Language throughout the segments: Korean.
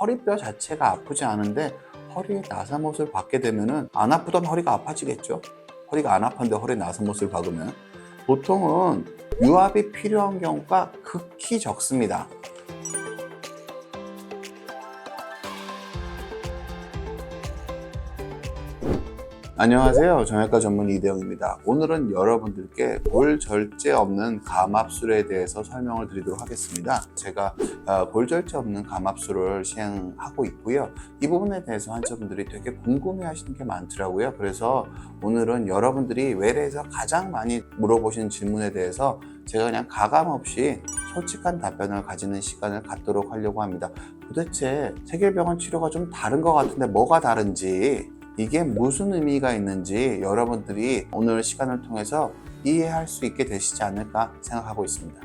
허리뼈 자체가 아프지 않은데 허리에 나사못을 박게 되면은 안 아프던 허리가 아파지겠죠. 허리가 안 아픈데 허리에 나사못을 박으면 보통은 유압이 필요한 경우가 극히 적습니다. 안녕하세요. 정형외과 전문 이대영입니다. 오늘은 여러분들께 볼 절제 없는 감압술에 대해서 설명을 드리도록 하겠습니다. 제가 어, 볼 절제 없는 감압술을 시행하고 있고요. 이 부분에 대해서 환자분들이 되게 궁금해 하시는 게 많더라고요. 그래서 오늘은 여러분들이 외래에서 가장 많이 물어보시는 질문에 대해서 제가 그냥 가감 없이 솔직한 답변을 가지는 시간을 갖도록 하려고 합니다. 도대체 세계병원 치료가 좀 다른 것 같은데 뭐가 다른지 이게 무슨 의미가 있는지 여러분들이 오늘 시간을 통해서 이해할 수 있게 되시지 않을까 생각하고 있습니다.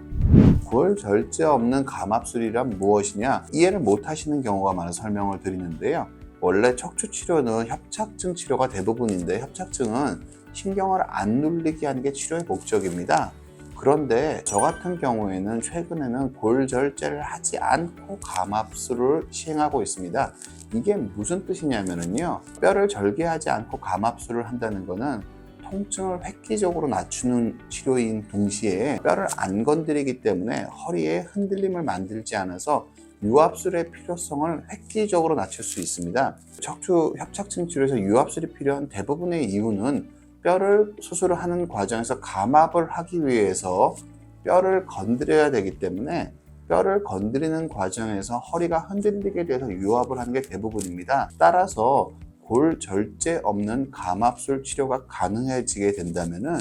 골 절제 없는 감압술이란 무엇이냐 이해를 못 하시는 경우가 많아 설명을 드리는데요. 원래 척추 치료는 협착증 치료가 대부분인데 협착증은 신경을 안 눌리게 하는 게 치료의 목적입니다. 그런데 저 같은 경우에는 최근에는 골절제를 하지 않고 감압술을 시행하고 있습니다. 이게 무슨 뜻이냐면요. 뼈를 절개하지 않고 감압술을 한다는 거는 통증을 획기적으로 낮추는 치료인 동시에 뼈를 안 건드리기 때문에 허리에 흔들림을 만들지 않아서 유압술의 필요성을 획기적으로 낮출 수 있습니다. 척추 협착증 치료에서 유압술이 필요한 대부분의 이유는 뼈를 수술을 하는 과정에서 감압을 하기 위해서 뼈를 건드려야 되기 때문에 뼈를 건드리는 과정에서 허리가 흔들리게 돼서 유압을 하는 게 대부분입니다. 따라서 골 절제 없는 감압술 치료가 가능해지게 된다면은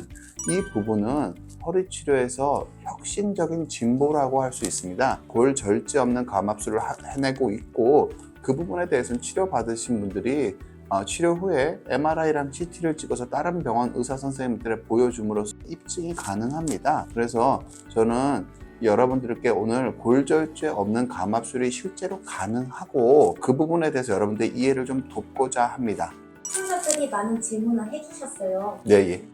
이 부분은 허리 치료에서 혁신적인 진보라고 할 수 있습니다. 골 절제 없는 감압술을 하- 해내고 있고 그 부분에 대해서는 치료 받으신 분들이 어, 치료 후에 MRI랑 CT를 찍어서 다른 병원 의사 선생님들에 보여줌으로써 입증이 가능합니다. 그래서 저는 여러분들께 오늘 골절제 없는 감압술이 실제로 가능하고 그 부분에 대해서 여러분들 이해를 좀 돕고자 합니다. 환자들이 많은 질문을 해주셨어요. 네, 예.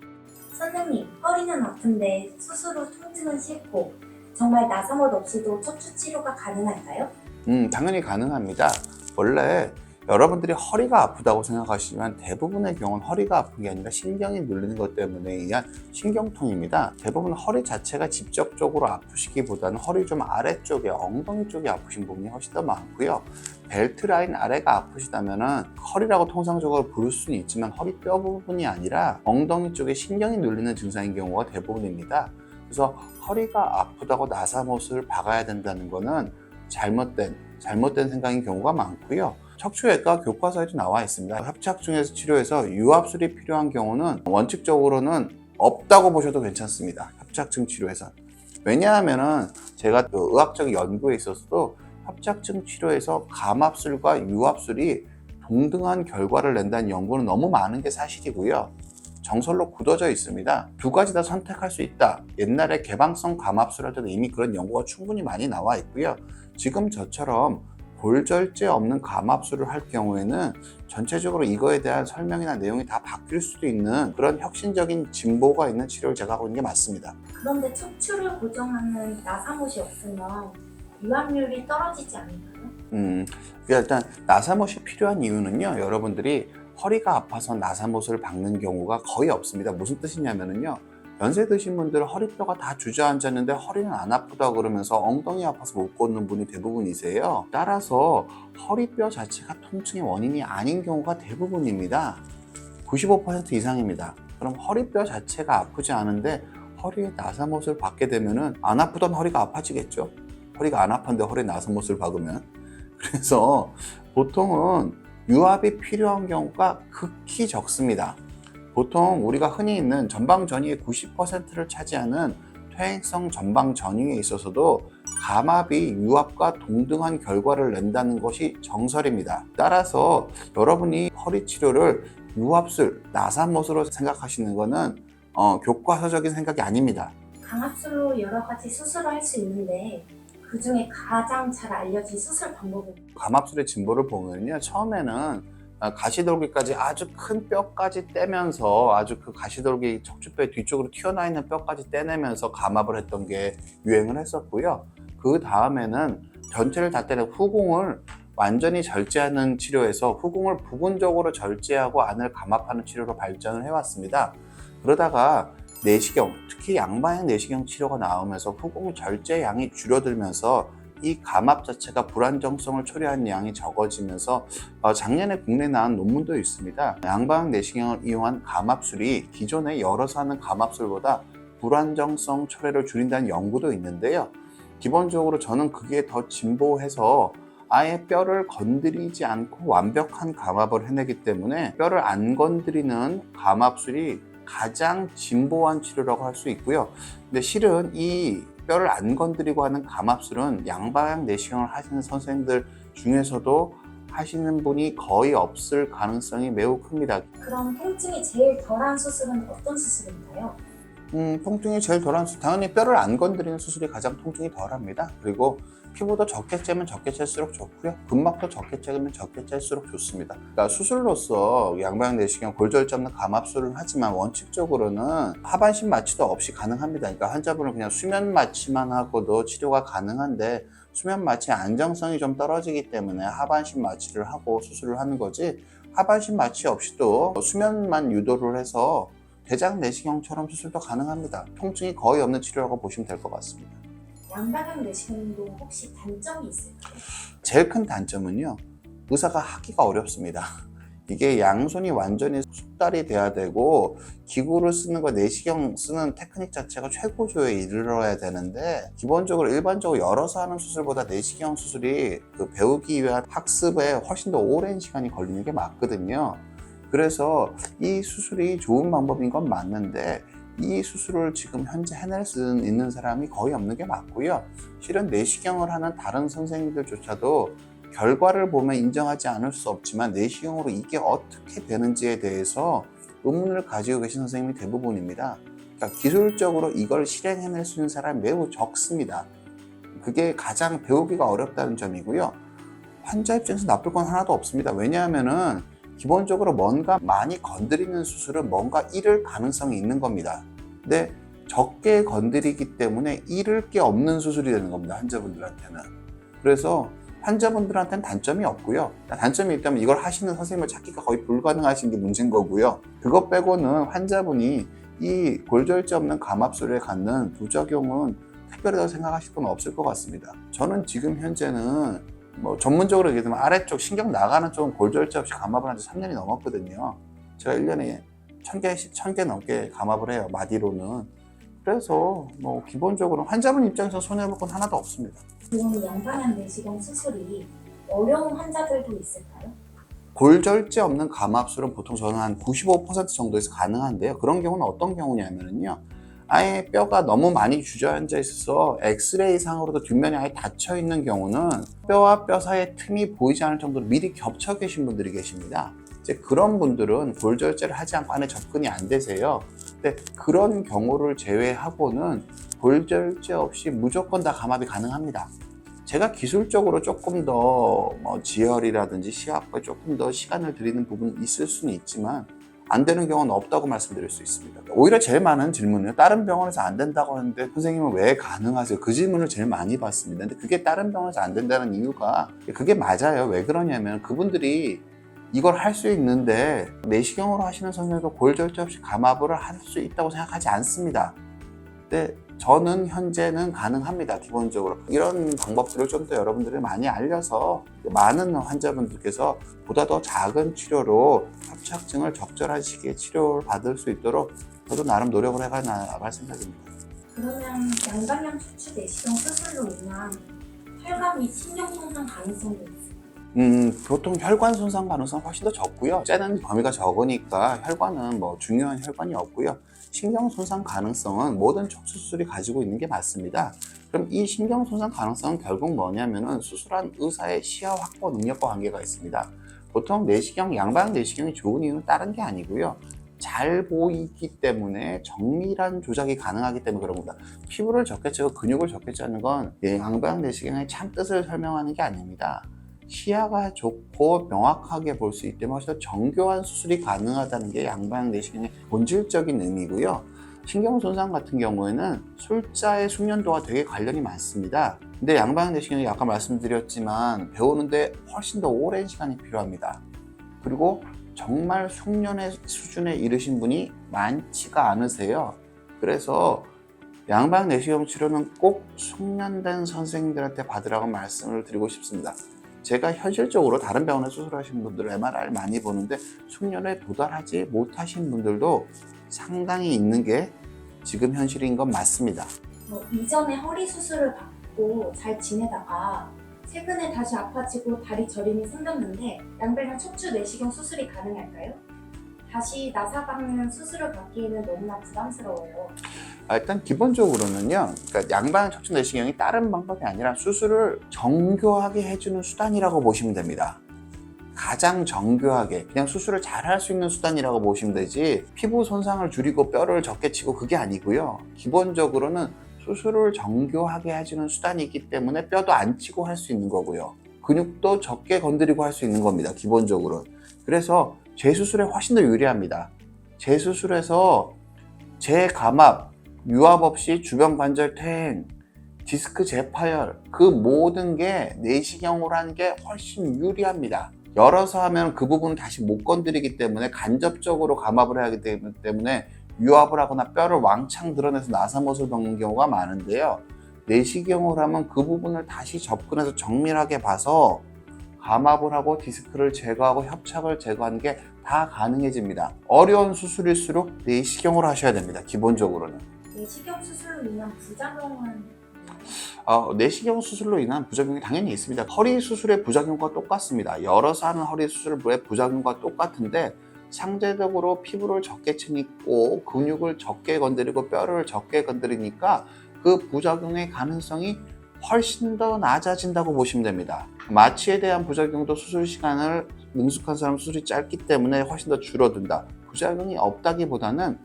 선생님, 허리는 아픈데 수술 후 통증은 싫고 정말 나사못 없이도 척추 치료가 가능할까요? 음, 당연히 가능합니다. 원래 여러분들이 허리가 아프다고 생각하시지만 대부분의 경우는 허리가 아픈 게 아니라 신경이 눌리는 것 때문에 의한 신경통입니다. 대부분 허리 자체가 직접적으로 아프시기보다는 허리 좀 아래쪽에 엉덩이 쪽에 아프신 부분이 훨씬 더 많고요. 벨트 라인 아래가 아프시다면은 허리라고 통상적으로 부를 수는 있지만 허리 뼈 부분이 아니라 엉덩이 쪽에 신경이 눌리는 증상인 경우가 대부분입니다. 그래서 허리가 아프다고 나사못을 박아야 된다는 거는 잘못된 잘못된 생각인 경우가 많고요. 척추외과 교과서에도 나와 있습니다. 협착증에서 치료해서 유압술이 필요한 경우는 원칙적으로는 없다고 보셔도 괜찮습니다. 협착증 치료에서. 왜냐하면은 제가 그 의학적 연구에 있어서도 협착증 치료에서 감압술과 유압술이 동등한 결과를 낸다는 연구는 너무 많은 게 사실이고요. 정설로 굳어져 있습니다. 두 가지 다 선택할 수 있다. 옛날에 개방성 감압술 할 때도 이미 그런 연구가 충분히 많이 나와 있고요. 지금 저처럼 골절제 없는 감압술을 할 경우에는 전체적으로 이거에 대한 설명이나 내용이 다 바뀔 수도 있는 그런 혁신적인 진보가 있는 치료를 제가 하고 있는 게 맞습니다. 그런데 척추를 고정하는 나사못이 없으면 유압률이 떨어지지 않을까요? 음, 그러니까 일단 나사못이 필요한 이유는요, 여러분들이 허리가 아파서 나사못을 박는 경우가 거의 없습니다. 무슨 뜻이냐면은요, 연세 드신 분들은 허리뼈가 다 주저앉았는데 허리는 안 아프다 그러면서 엉덩이 아파서 못 걷는 분이 대부분이세요. 따라서 허리뼈 자체가 통증의 원인이 아닌 경우가 대부분입니다. 95% 이상입니다. 그럼 허리뼈 자체가 아프지 않은데 허리에 나사못을 박게 되면은 안 아프던 허리가 아파지겠죠. 허리가 안 아픈데 허리에 나사못을 박으면. 그래서 보통은 유압이 필요한 경우가 극히 적습니다. 보통 우리가 흔히 있는 전방 전이의 90%를 차지하는 퇴행성 전방 전이에 있어서도 감압이 유압과 동등한 결과를 낸다는 것이 정설입니다. 따라서 여러분이 허리 치료를 유압술, 나사못으로 생각하시는 것은 어, 교과서적인 생각이 아닙니다. 강압술로 여러 가지 수술을 할 수 있는데 그 중에 가장 잘 알려진 수술 방법은 감압술의 진보를 보면요 처음에는 아, 가시돌기까지 아주 큰 뼈까지 떼면서 아주 그 가시돌기 척추뼈 뒤쪽으로 튀어나와 있는 뼈까지 떼내면서 감압을 했던 게 유행을 했었고요 그 다음에는 전체를 다 떼는 후공을 완전히 절제하는 치료에서 후궁을 부분적으로 절제하고 안을 감압하는 치료로 발전을 해왔습니다. 그러다가 내시경, 특히 양방향 내시경 치료가 나오면서 후궁 절제 양이 줄어들면서 이 감압 자체가 불안정성을 초래하는 양이 적어지면서 어, 작년에 국내에 나온 논문도 있습니다. 양방향 내시경을 이용한 감압술이 기존에 열어서 하는 감압술보다 불안정성 초래를 줄인다는 연구도 있는데요. 기본적으로 저는 그게 더 진보해서 아예 뼈를 건드리지 않고 완벽한 감압을 해내기 때문에 뼈를 안 건드리는 감압술이 가장 진보한 치료라고 할 수 있고요. 근데 실은 이 뼈를 안 건드리고 하는 감압술은 양방향 내시경을 하시는 선생님들 중에서도 하시는 분이 거의 없을 가능성이 매우 큽니다. 그럼 통증이 제일 덜한 수술은 어떤 수술인가요? 음, 통증이 제일 덜한 수술, 당연히 뼈를 안 건드리는 수술이 가장 통증이 덜합니다. 그리고 피부도 적게 째면 적게 짤수록 좋고요. 근막도 적게 째면 적게 짤수록 좋습니다. 그러니까 수술로서 양방향 내시경 없는 감압술을 하지만 원칙적으로는 하반신 마취도 없이 가능합니다. 그러니까 환자분은 그냥 수면 마취만 하고도 치료가 가능한데 수면 마취의 안정성이 좀 떨어지기 때문에 하반신 마취를 하고 수술을 하는 거지 하반신 마취 없이도 수면만 유도를 해서 대장 내시경처럼 수술도 가능합니다. 통증이 거의 없는 치료라고 보시면 될 것 같습니다. 양방향 내시경도 혹시 단점이 있을까요? 제일 큰 단점은요, 의사가 하기가 어렵습니다. 이게 양손이 완전히 숙달이 돼야 되고 기구를 쓰는 거 내시경 쓰는 테크닉 자체가 최고조에 이르러야 되는데 기본적으로 일반적으로 열어서 하는 수술보다 내시경 수술이 그 배우기 위한 학습에 훨씬 더 오랜 시간이 걸리는 게 맞거든요. 그래서 이 수술이 좋은 방법인 건 맞는데 이 수술을 지금 현재 해낼 수 있는 사람이 거의 없는 게 맞고요. 실은 내시경을 하는 다른 선생님들조차도 결과를 보면 인정하지 않을 수 없지만 내시경으로 이게 어떻게 되는지에 대해서 의문을 가지고 계신 선생님이 대부분입니다. 그러니까 기술적으로 이걸 실행해낼 수 있는 사람이 매우 적습니다. 그게 가장 배우기가 어렵다는 점이고요. 환자 입장에서 나쁠 건 하나도 없습니다. 왜냐하면은 기본적으로 뭔가 많이 건드리는 수술은 뭔가 잃을 가능성이 있는 겁니다. 근데 적게 건드리기 때문에 잃을 게 없는 수술이 되는 겁니다. 환자분들한테는. 그래서 환자분들한테는 단점이 없고요. 단점이 있다면 이걸 하시는 선생님을 찾기가 거의 불가능하신 게 문제인 거고요. 그것 빼고는 환자분이 이 골절제 없는 감압술에 갖는 부작용은 특별하다고 생각하실 건 없을 것 같습니다. 저는 지금 현재는 뭐 전문적으로 얘기하면 아래쪽 신경 나가는 쪽은 골절제 없이 감압을 한 지 3년이 넘었거든요. 제가 1년에 1000개, 1000개 넘게 감압을 해요. 마디로는. 그래서 뭐 기본적으로 환자분 입장에서 손해볼 건 하나도 없습니다. 그럼 양방향 내시경 수술이 어려운 환자들도 있을까요? 골절제 없는 감압술은 보통 저는 한 95% 정도에서 가능한데요. 그런 경우는 어떤 경우냐면요. 아예 뼈가 너무 많이 주저앉아 있어서 엑스레이 상으로도 뒷면이 아예 닫혀 있는 경우는 뼈와 뼈 사이에 틈이 보이지 않을 정도로 미리 겹쳐 계신 분들이 계십니다. 이제 그런 분들은 골절제를 하지 않고 안에 접근이 안 되세요. 근데 그런 경우를 제외하고는 골절제 없이 무조건 다 감압이 가능합니다. 제가 기술적으로 조금 더 뭐 지혈이라든지 시합에 조금 더 시간을 들이는 부분이 있을 수는 있지만 안 되는 경우는 없다고 말씀드릴 수 있습니다. 오히려 제일 많은 질문은 다른 병원에서 안 된다고 하는데 선생님은 왜 가능하세요? 그 질문을 제일 많이 받습니다. 근데 그게 다른 병원에서 안 된다는 이유가 그게 맞아요. 왜 그러냐면 그분들이 이걸 할 수 있는데 내시경으로 하시는 선생님도 골절제 없이 감압을 할 수 있다고 생각하지 않습니다. 근데 저는 현재는 가능합니다. 기본적으로 이런 방법들을 좀 더 여러분들이 많이 알려서 많은 환자분들께서 보다 더 작은 치료로 협착증을 적절한 시기에 치료를 받을 수 있도록 저도 나름 노력을 해가 나갈 생각입니다. 그러면 양방향 추추 내시경 수술로 인한 혈관 및 신경 손상 가능성도? 음, 보통 혈관 손상 가능성 훨씬 더 적고요. 째는 범위가 적으니까 혈관은 뭐 중요한 혈관이 없고요. 신경 손상 가능성은 모든 척수 수술이 가지고 있는 게 맞습니다. 그럼 이 신경 손상 가능성은 결국 뭐냐면은 수술한 의사의 시야 확보 능력과 관계가 있습니다. 보통 내시경, 양방 내시경이 좋은 이유는 다른 게 아니고요. 잘 보이기 때문에 정밀한 조작이 가능하기 때문에 그런 겁니다. 피부를 적게 째고 근육을 적게 짜는 건 양방 내시경의 참 뜻을 설명하는 게 아닙니다. 시야가 좋고 명확하게 볼 수 있기 때문에 정교한 수술이 가능하다는 게 양방 내시경의 본질적인 의미고요. 신경 손상 같은 경우에는 술자의 숙련도와 되게 관련이 많습니다. 근데 양방 내시경이 아까 말씀드렸지만 배우는데 훨씬 더 오랜 시간이 필요합니다. 그리고 정말 숙련의 수준에 이르신 분이 많지가 않으세요. 그래서 양방 내시경 치료는 꼭 숙련된 선생님들한테 받으라고 말씀을 드리고 싶습니다. 제가 현실적으로 다른 병원에 수술하신 분들 MRI를 많이 보는데 숙련에 도달하지 못하신 분들도 상당히 있는 게 지금 현실인 건 맞습니다. 어, 이전에 허리 수술을 받고 잘 지내다가 최근에 다시 아파지고 다리 저림이 생겼는데 양배랑 척추 내시경 수술이 가능할까요? 다시 나사 박는 수술을 받기에는 너무나 부담스러워요. 아, 일단 기본적으로는요, 그러니까 양방 척추 내시경이 다른 방법이 아니라 수술을 정교하게 해주는 수단이라고 보시면 됩니다. 가장 정교하게 그냥 수술을 잘 할 수 있는 수단이라고 보시면 되지 피부 손상을 줄이고 뼈를 적게 치고 그게 아니고요. 기본적으로는 수술을 정교하게 해주는 수단이기 때문에 뼈도 안 치고 할 수 있는 거고요. 근육도 적게 건드리고 할 수 있는 겁니다. 기본적으로. 그래서 재수술에 훨씬 더 유리합니다. 재수술에서 재감압, 유압 없이 주변 관절 퇴행, 디스크 재파열 그 모든 게 내시경으로 하는 게 훨씬 유리합니다. 열어서 하면 그 부분을 다시 못 건드리기 때문에 간접적으로 감압을 해야 하기 때문- 때문에 유압을 하거나 뼈를 왕창 드러내서 나사못을 박는 경우가 많은데요. 내시경으로 하면 그 부분을 다시 접근해서 정밀하게 봐서 감압을 하고 디스크를 제거하고 협착을 제거하는 게 다 가능해집니다. 어려운 수술일수록 내시경으로 하셔야 됩니다. 기본적으로는. 내시경 수술로 인한 부작용은? 어, 내시경 수술로 인한 부작용이 당연히 있습니다. 허리 수술의 부작용과 똑같습니다. 열어서 하는 허리 수술의 부작용과 똑같은데 상대적으로 피부를 적게 치고 근육을 적게 건드리고 뼈를 적게 건드리니까 그 부작용의 가능성이 훨씬 더 낮아진다고 보시면 됩니다. 마취에 대한 부작용도 수술 시간을 능숙한 사람 수술이 짧기 때문에 훨씬 더 줄어든다. 부작용이 없다기보다는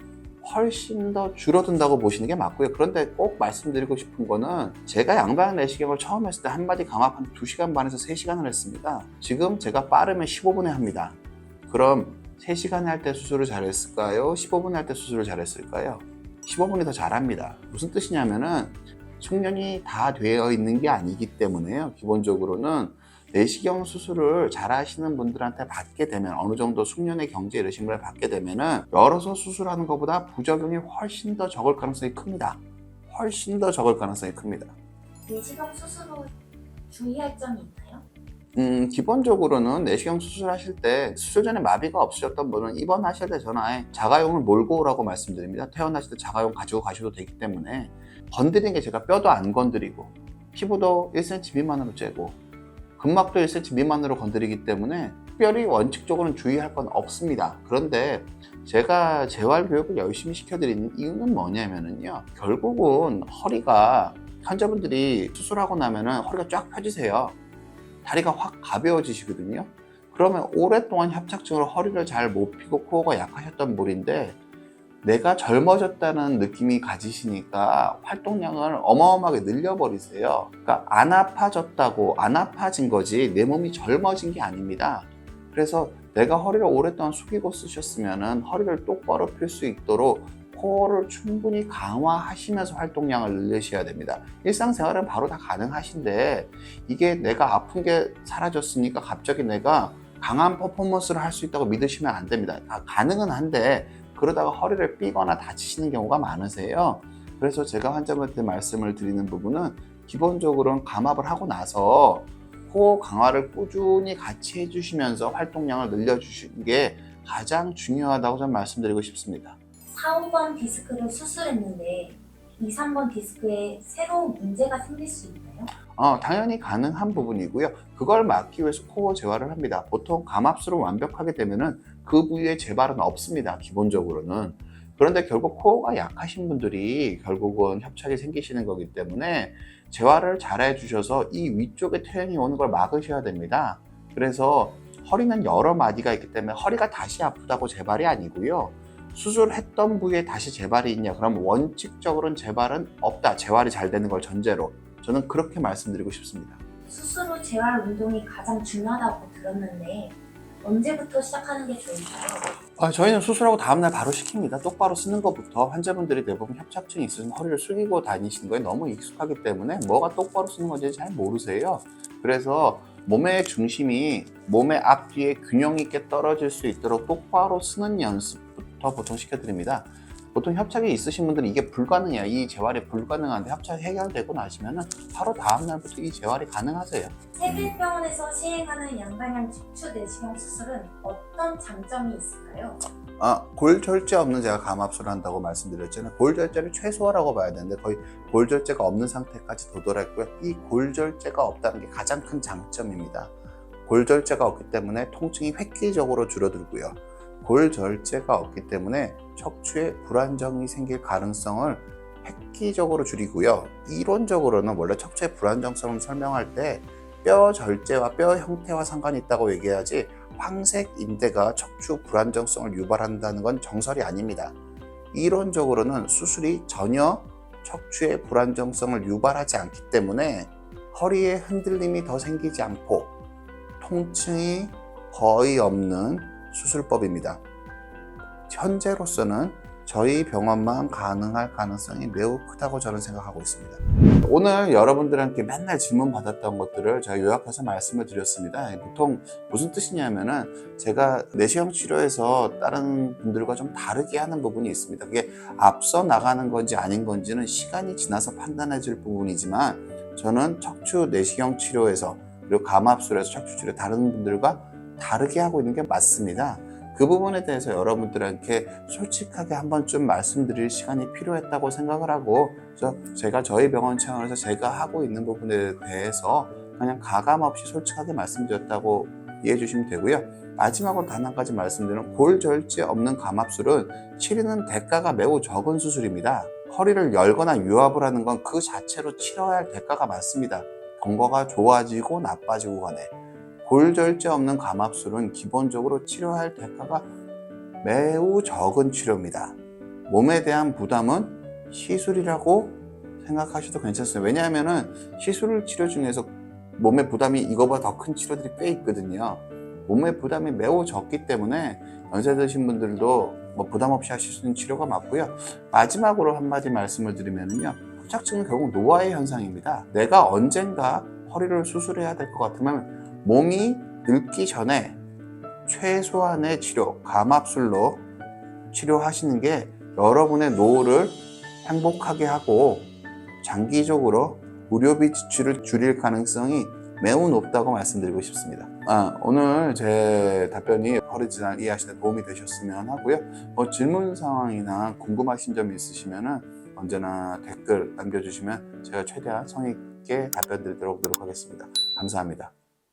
훨씬 더 줄어든다고 보시는 게 맞고요. 그런데 꼭 말씀드리고 싶은 거는 제가 양방 내시경을 처음 했을 때 한마디 감압 한 2시간 반에서 3시간을 했습니다. 지금 제가 빠르면 15분에 합니다. 그럼 3시간에 할 때 수술을 잘했을까요? 15분에 할 때 수술을 잘했을까요? 15분이 더 잘합니다. 무슨 뜻이냐면은 숙련이 다 되어 있는 게 아니기 때문에요. 기본적으로는 내시경 수술을 잘 하시는 분들한테 받게 되면 어느 정도 숙련의 이르신 분을 받게 되면은 열어서 수술하는 것보다 부작용이 훨씬 더 적을 가능성이 큽니다. 훨씬 더 적을 가능성이 큽니다. 내시경 수술 후 주의할 점이 있나요? 음, 기본적으로는 내시경 수술하실 때 수술 전에 마비가 없으셨던 분은 입원하실 때 전화에 자가용을 몰고 오라고 말씀드립니다. 퇴원하실 때 자가용 가지고 가셔도 되기 때문에 건드리는 게 제가 뼈도 안 건드리고 피부도 1cm 미만으로 째고 근막도 1cm 미만으로 건드리기 때문에 특별히 원칙적으로는 주의할 건 없습니다. 그런데 제가 재활 교육을 열심히 시켜드리는 이유는 뭐냐면요. 결국은 허리가 환자분들이 수술하고 나면은 허리가 쫙 펴지세요. 다리가 확 가벼워지시거든요. 그러면 오랫동안 협착증으로 허리를 잘 못 펴고 코어가 약하셨던 분인데 내가 젊어졌다는 느낌이 가지시니까 활동량을 어마어마하게 늘려버리세요. 그러니까 안 아파졌다고 안 아파진 거지 내 몸이 젊어진 게 아닙니다. 그래서 내가 허리를 오랫동안 숙이고 쓰셨으면 허리를 똑바로 펼 수 있도록 코어를 충분히 강화하시면서 활동량을 늘리셔야 됩니다. 일상생활은 바로 다 가능하신데 이게 내가 아픈 게 사라졌으니까 갑자기 내가 강한 퍼포먼스를 할 수 있다고 믿으시면 안 됩니다. 다 가능은 한데 그러다가 허리를 삐거나 다치시는 경우가 많으세요. 그래서 제가 환자분한테 말씀을 드리는 부분은 기본적으로는 감압을 하고 나서 코어 강화를 꾸준히 같이 해주시면서 활동량을 늘려주시는 게 가장 중요하다고 저는 말씀드리고 싶습니다. 4, 5번 디스크를 수술했는데 2, 3번 디스크에 새로운 문제가 생길 수 있나요? 어, 당연히 가능한 부분이고요. 그걸 막기 위해서 코어 재활을 합니다. 보통 감압술을 완벽하게 되면은 그 부위에 재발은 없습니다. 기본적으로는. 그런데 결국 코어가 약하신 분들이 결국은 협착이 생기시는 거기 때문에 재활을 잘 해주셔서 이 위쪽에 퇴행이 오는 걸 막으셔야 됩니다. 그래서 허리는 여러 마디가 있기 때문에 허리가 다시 아프다고 재발이 아니고요. 수술했던 부위에 다시 재발이 있냐? 그럼 원칙적으로는 재발은 없다. 재활이 잘 되는 걸 전제로. 저는 그렇게 말씀드리고 싶습니다. 수술 후 재활 운동이 가장 중요하다고 들었는데 언제부터 시작하는 게 좋을까요? 아, 저희는 수술하고 다음날 바로 시킵니다. 똑바로 쓰는 것부터 환자분들이 대부분 협착증이 있으신 허리를 숙이고 다니시는 거에 너무 익숙하기 때문에 뭐가 똑바로 쓰는 건지 잘 모르세요. 그래서 몸의 중심이 몸의 앞뒤에 균형 있게 떨어질 수 있도록 똑바로 쓰는 연습부터 보통 시켜드립니다. 보통 협착이 있으신 분들은 이게 불가능해요. 이 재활이 불가능한데 협착이 해결되고 나시면은 바로 다음 날부터 이 재활이 가능하세요. 세빌병원에서 시행하는 양방향 척추 내시경 수술은 어떤 장점이 있을까요? 아, 골절제 없는 제가 감압술을 한다고 말씀드렸잖아요. 골절제를 최소화라고 봐야 되는데 거의 골절제가 없는 상태까지 도달했고요. 이 골절제가 없다는 게 가장 큰 장점입니다. 골절제가 없기 때문에 통증이 획기적으로 줄어들고요. 골절제가 없기 때문에 척추에 불안정이 생길 가능성을 획기적으로 줄이고요. 이론적으로는 원래 척추의 불안정성을 설명할 때 뼈 절제와 뼈 형태와 상관이 있다고 얘기해야지 황색 인대가 척추 불안정성을 유발한다는 건 정설이 아닙니다. 이론적으로는 수술이 전혀 척추의 불안정성을 유발하지 않기 때문에 허리에 흔들림이 더 생기지 않고 통증이 거의 없는 수술법입니다. 현재로서는 저희 병원만 가능할 가능성이 매우 크다고 저는 생각하고 있습니다. 오늘 여러분들한테 맨날 질문 받았던 것들을 제가 요약해서 말씀을 드렸습니다. 보통 무슨 뜻이냐면은 제가 내시경 치료에서 다른 분들과 좀 다르게 하는 부분이 있습니다. 그게 앞서 나가는 건지 아닌 건지는 시간이 지나서 판단해 줄 부분이지만 저는 척추 내시경 치료에서 그리고 감압술에서 척추 치료 다른 분들과 다르게 하고 있는 게 맞습니다. 그 부분에 대해서 여러분들한테 솔직하게 한 번쯤 말씀드릴 시간이 필요했다고 생각을 하고 저 제가 저희 병원 차원에서 제가 하고 있는 부분에 대해서 그냥 가감 없이 솔직하게 말씀드렸다고 이해해 주시면 되고요. 마지막으로 단 한 가지 말씀드리면 골절제 없는 감압술은 치르는 대가가 매우 적은 수술입니다. 허리를 열거나 유압을 하는 건 그 자체로 치러야 할 대가가 많습니다. 경과가 좋아지고 나빠지고 간에 골절제 없는 감압술은 기본적으로 치료할 대가가 매우 적은 치료입니다. 몸에 대한 부담은 시술이라고 생각하셔도 괜찮습니다. 왜냐하면 시술 치료 중에서 몸의 부담이 이거보다 더 큰 치료들이 꽤 있거든요. 몸의 부담이 매우 적기 때문에 연세 드신 분들도 뭐 부담 없이 하실 수 있는 치료가 맞고요. 마지막으로 한마디 말씀을 드리면요. 협착증은 결국 노화의 현상입니다. 내가 언젠가 허리를 수술해야 될 것 같으면 몸이 늙기 전에 최소한의 치료, 감압술로 치료하시는 게 여러분의 노후를 행복하게 하고 장기적으로 의료비 지출을 줄일 가능성이 매우 높다고 말씀드리고 싶습니다. 아, 오늘 제 답변이 허리 질환 이해하시는 데 도움이 되셨으면 하고요. 뭐 질문 상황이나 궁금하신 점이 있으시면 언제나 댓글 남겨주시면 제가 최대한 성의 있게 답변 드리도록 노력하겠습니다. 감사합니다.